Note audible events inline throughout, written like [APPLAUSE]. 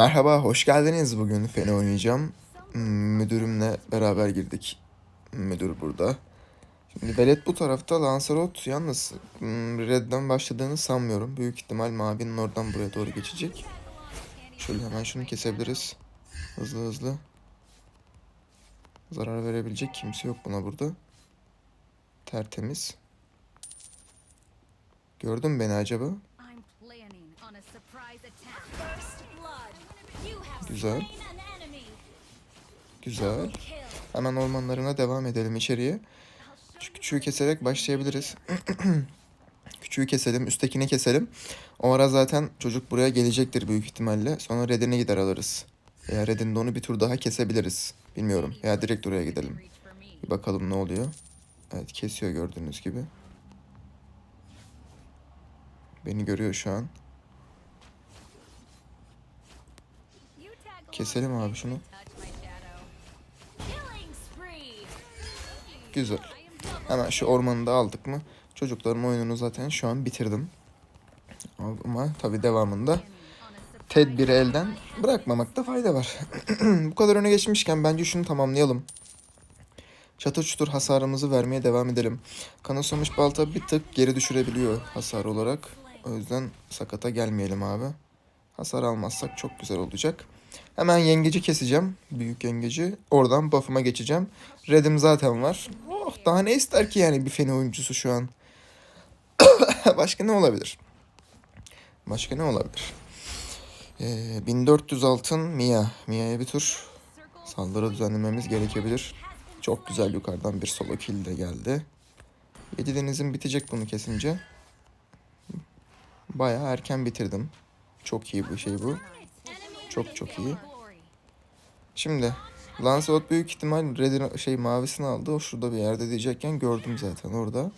Merhaba, hoş geldiniz. Bugün Feni oynayacağım. Hmm, Müdürümle beraber girdik. Müdür burada. Şimdi Velet bu tarafta, Lancelot yalnız hmm, Red'den başladığını sanmıyorum. Büyük ihtimal Mavi'nin oradan buraya doğru geçecek. Şöyle hemen şunu kesebiliriz. Hızlı hızlı. Zarar verebilecek kimse yok buna burada. Tertemiz. Gördün beni acaba? Güzel. Güzel. Hemen ormanlarına devam edelim içeriye. Şu küçüğü keserek başlayabiliriz. [CLEARS THROAT] küçüğü keselim, üsttekini keselim. O ara zaten çocuk buraya gelecektir büyük ihtimalle. Sonra Red'ine gider alırız. Veya Red'in de onu bir tur daha kesebiliriz. Bilmiyorum. Veya direkt oraya gidelim. Bir bakalım ne oluyor. Evet kesiyor gördüğünüz gibi. Beni görüyor şu an. Keselim abi şunu. Güzel. Hemen şu ormanı da aldık mı? Çocukların oyununu zaten şu an bitirdim. Ama tabii devamında tedbiri elden bırakmamakta fayda var. [CLEARS THROAT] Bu kadar öne geçmişken bence şunu tamamlayalım. Çatır çutur hasarımızı vermeye devam edelim. Kanasamış balta bir tık geri düşürebiliyor hasar olarak. O yüzden sakata gelmeyelim abi. Hasar almazsak çok güzel olacak. Hemen yengeci keseceğim. Büyük yengeci. Oradan buff'ıma geçeceğim. Red'im zaten var. Oh daha ne ister ki yani bir feni oyuncusu şu an. [COUGHS] Başka ne olabilir? Başka ne olabilir? Ee, 1400 altın Mia. Mia'ya bir tur saldırı düzenlememiz gerekebilir. Çok güzel yukarıdan bir solo kill de geldi. Yedi denizim bitecek bunu kesince. Bayağı erken bitirdim. Çok iyi bu şey bu. Çok çok iyi. Şimdi Lancelot büyük ihtimal Red'in şey mavisini aldı. O şurada bir yerde diyecekken gördüm zaten orada.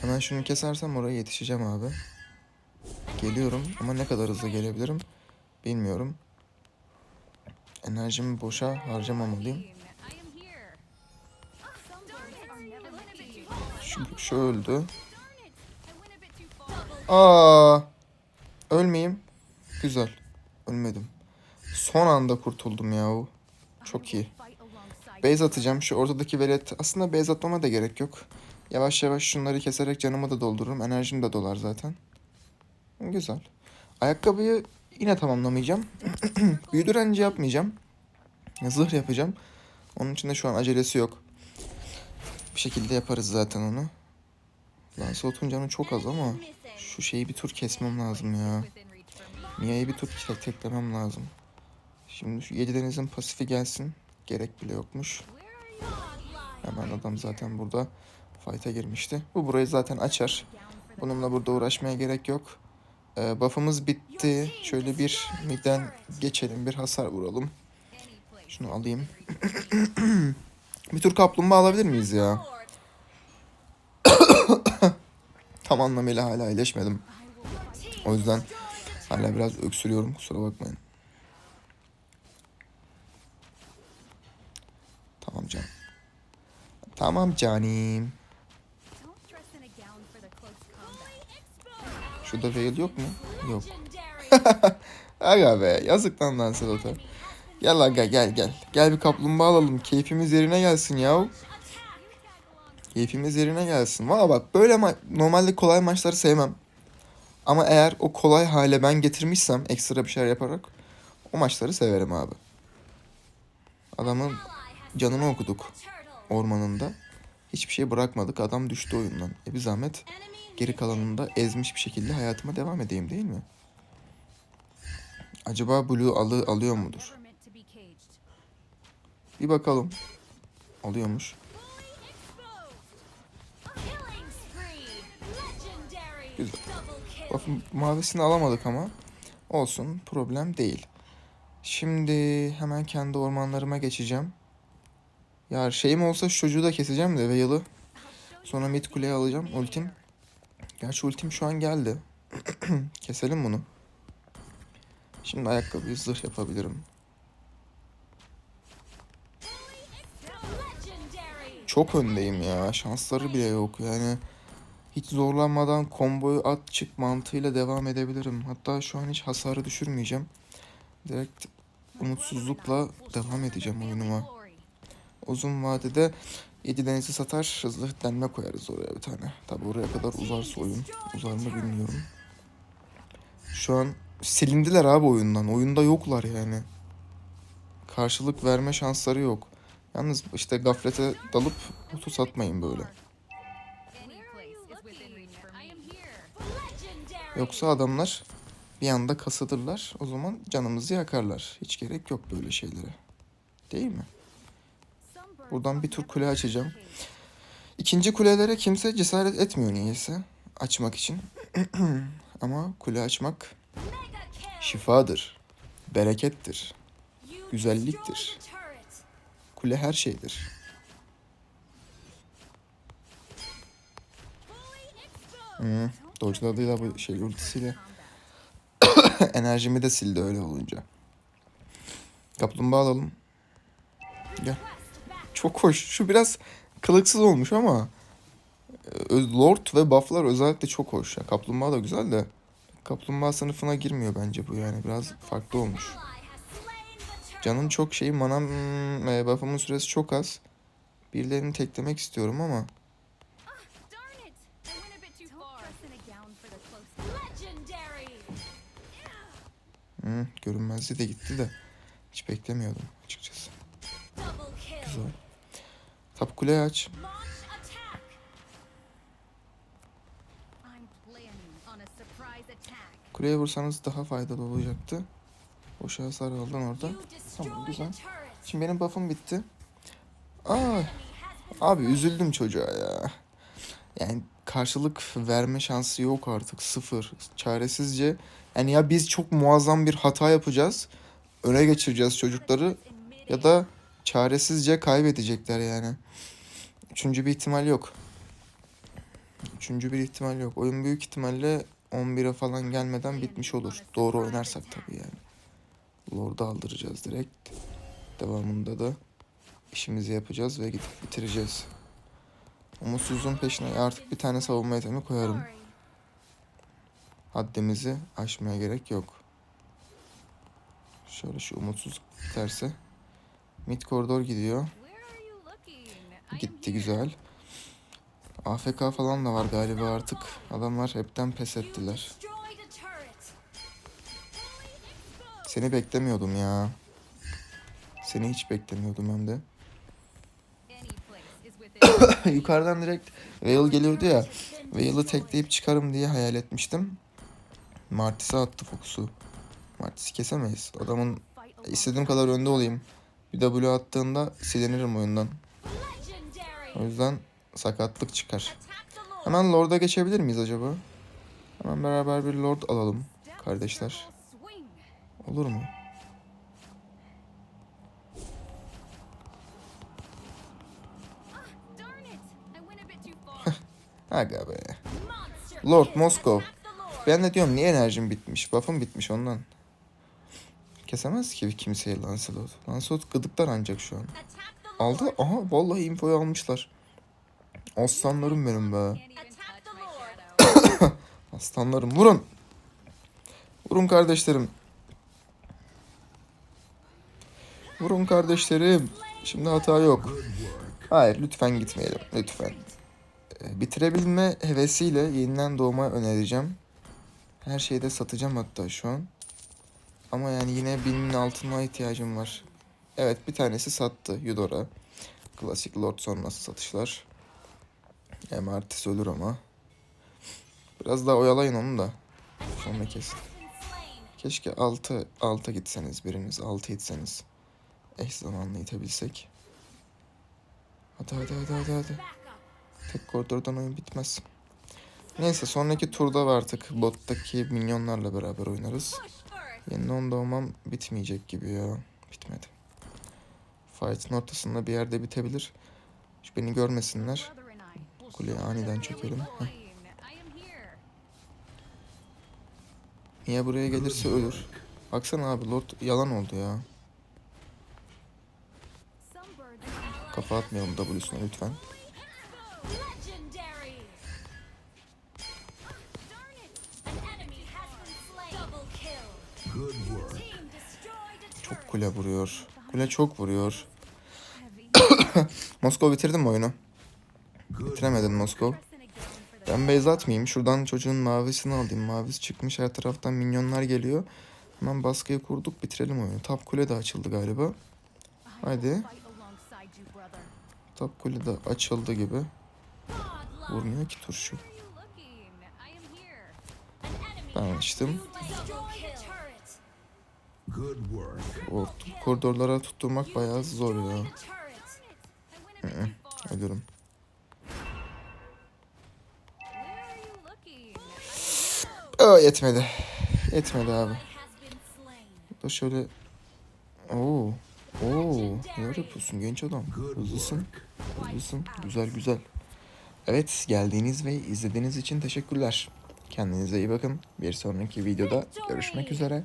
Hemen şunu kesersem oraya yetişeceğim abi. Geliyorum ama ne kadar hızlı gelebilirim bilmiyorum. Enerjimi boşa harcamamalıyım. Şu, şu öldü. Aa! Ölmeyeyim. Güzel. Ölmedim. Son anda kurtuldum yahu. Çok iyi. Base atacağım. Şu ortadaki velet. Aslında base atmama da gerek yok. Yavaş yavaş şunları keserek canımı da doldururum. Enerjim de dolar zaten. Güzel. Ayakkabıyı yine tamamlamayacağım. [CLEARS THROAT] Büyü yapmayacağım. Zırh yapacağım. Onun için de şu an acelesi yok. Bir şekilde yaparız zaten onu. Lancelot'un canı çok az ama şu şeyi bir tur kesmem lazım ya. Mia'yı bir tur tek teklemem lazım. Şimdi şu yedi pasifi gelsin. Gerek bile yokmuş. Hemen adam zaten burada fight'a girmişti. Bu burayı zaten açar. Bununla burada uğraşmaya gerek yok. Ee, buff'ımız bitti. Şöyle bir midden geçelim. Bir hasar vuralım. Şunu alayım. [CLEARS THROAT] bir tur kaplumbağa alabilir miyiz ya? [COUGHS] Tam anlamıyla hala iyileşmedim. O yüzden hala biraz öksürüyorum. Kusura bakmayın. Tamam canım. Tamam canim. Şurada veil yok mu? Yok. [LAUGHS] Aga be yazık lan Lancelot'a. Gel aga gel gel. Gel bir kaplumbağa alalım. Keyfimiz yerine gelsin ya. Keyfimiz yerine gelsin. Valla bak böyle ma- normalde kolay maçları sevmem. Ama eğer o kolay hale ben getirmişsem ekstra bir şeyler yaparak o maçları severim abi. Adamın canını okuduk ormanında. Hiçbir şey bırakmadık. Adam düştü oyundan. E bir zahmet geri kalanında ezmiş bir şekilde hayatıma devam edeyim değil mi? Acaba Blue alı alıyor mudur? Bir bakalım. Alıyormuş. Güzel. Buff'ın mavisini alamadık ama olsun problem değil. Şimdi hemen kendi ormanlarıma geçeceğim. Ya şeyim olsa şu çocuğu da keseceğim de Veil'ı. Sonra mid kuleye alacağım ultim. Gerçi ultim şu an geldi. [CLEARS THROAT] Keselim bunu. Şimdi ayakkabıyı zırh yapabilirim. Çok öndeyim ya. Şansları bile yok yani. Hiç zorlanmadan komboyu at çık mantığıyla devam edebilirim. Hatta şu an hiç hasarı düşürmeyeceğim. Direkt umutsuzlukla devam edeceğim oyunuma. Uzun vadede 7 denizi satar hızlı denme koyarız oraya bir tane. Tabi oraya kadar uzarsa oyun. Uzar mı bilmiyorum. Şu an silindiler abi oyundan. Oyunda yoklar yani. Karşılık verme şansları yok. Yalnız işte gaflete dalıp otu satmayın böyle. Yoksa adamlar bir anda kasılırlar. O zaman canımızı yakarlar. Hiç gerek yok böyle şeylere. Değil mi? Buradan bir tur kule açacağım. İkinci kulelere kimse cesaret etmiyor niyeyse. Açmak için. [CLEARS THROAT] Ama kule açmak şifadır. Berekettir. Güzelliktir. Kule her şeydir. Fully Hı. Dodge'ladığıyla bu şey ultisiyle [COUGHS] enerjimi de sildi öyle olunca. Kaplumbağa alalım. Gel. Çok hoş. Şu biraz kılıksız olmuş ama e, Lord ve bufflar özellikle çok hoş. Ya, kaplumbağa da güzel de kaplumbağa sınıfına girmiyor bence bu yani. Biraz farklı olmuş. Canım çok şey, manam e, buff'ımın süresi çok az. Birilerini teklemek istiyorum ama hı, görünmezliği de gitti de hiç beklemiyordum açıkçası. Güzel. Tap kuleyi aç. Kuleye vursanız daha faydalı olacaktı. Boşa hasar aldın orada. Tamam, güzel. Şimdi benim buff'ım bitti. Aa, abi üzüldüm çocuğa ya. Yani karşılık verme şansı yok artık. Sıfır. Çaresizce. Yani ya biz çok muazzam bir hata yapacağız. Öne geçireceğiz çocukları. Ya da çaresizce kaybedecekler yani. Üçüncü bir ihtimal yok. Üçüncü bir ihtimal yok. Oyun büyük ihtimalle 11'e falan gelmeden bitmiş olur. Doğru oynarsak tabii yani. Lord'u aldıracağız direkt. Devamında da işimizi yapacağız ve gidip bitireceğiz. Umutsuzluğun peşine artık bir tane savunma itemi koyarım. Haddimizi aşmaya gerek yok. Şöyle şu umutsuzluk biterse. Mid koridor gidiyor. Gitti güzel. AFK falan da var galiba artık. Adamlar hepten pes ettiler. Seni beklemiyordum ya. Seni hiç beklemiyordum hem de. [COUGHS] Yukarıdan direkt Veil geliyordu ya. Veil'ı tekleyip çıkarım diye hayal etmiştim. Martis'e attı fokusu. Martis'i kesemeyiz. Adamın istediğim kadar önde olayım. Bir W attığında silinirim oyundan. O yüzden sakatlık çıkar. Hemen Lord'a geçebilir miyiz acaba? Hemen beraber bir Lord alalım. Kardeşler. Olur mu? Aga be. Lord. Moskov. Ben de diyorum niye enerjim bitmiş? Buff'ım bitmiş ondan. Kesemez ki kimseyi Lancelot. Lancelot gıdıklar ancak şu an. Aldı. Aha vallahi infoyu almışlar. Aslanlarım benim be. [COUGHS] Aslanlarım vurun. Vurun kardeşlerim. Vurun kardeşlerim. Şimdi hata yok. Hayır lütfen gitmeyelim. Lütfen. Ee, Bitirebilme hevesiyle yeniden doğma önereceğim. Her şeyi de satacağım hatta şu an. Ama yani yine binin altına ihtiyacım var. Evet bir tanesi sattı Eudora. Klasik Lord sonrası satışlar. Hem artist ölür ama. Biraz daha oyalayın onu da. Sonra kesin. Keşke 6 6 gitseniz biriniz 6 gitseniz. Eş zamanlı itebilsek. Hadi hadi hadi hadi hadi. Tek koridordan oyun bitmez. Neyse sonraki turda var artık bottaki minyonlarla beraber oynarız. First. Yeniden doğmam bitmeyecek gibi ya. Bitmedi. Fight'ın ortasında bir yerde bitebilir. Şu beni görmesinler. Kuleye aniden çökelim. Heh. Niye buraya gelirse ölür. Baksana abi Lord yalan oldu ya. Kafa atmayalım W'suna lütfen. Çok kule vuruyor. Kule çok vuruyor. [COUGHS] Moskova bitirdin mi oyunu? Bitiremedin Moskova. Ben base atmayayım. Şuradan çocuğun mavisini alayım. Mavisi çıkmış. Her taraftan minyonlar geliyor. Hemen baskıyı kurduk. Bitirelim oyunu. Top kule de açıldı galiba. Brother. Top kule de açıldı gibi. Vurmuyor ki turşu. Ben açtım. O koridorlara tutturmak bayağı zor ya. Too far. Ölürüm. Aa, yetmedi. Yetmedi abi. Slain. Da şöyle... Oo. Oo. Ne yapıyorsun genç adam? Hızlısın. Hızlısın. Güzel güzel. Evet geldiğiniz ve izlediğiniz için teşekkürler. Kendinize iyi bakın. Bir sonraki videoda görüşmek üzere.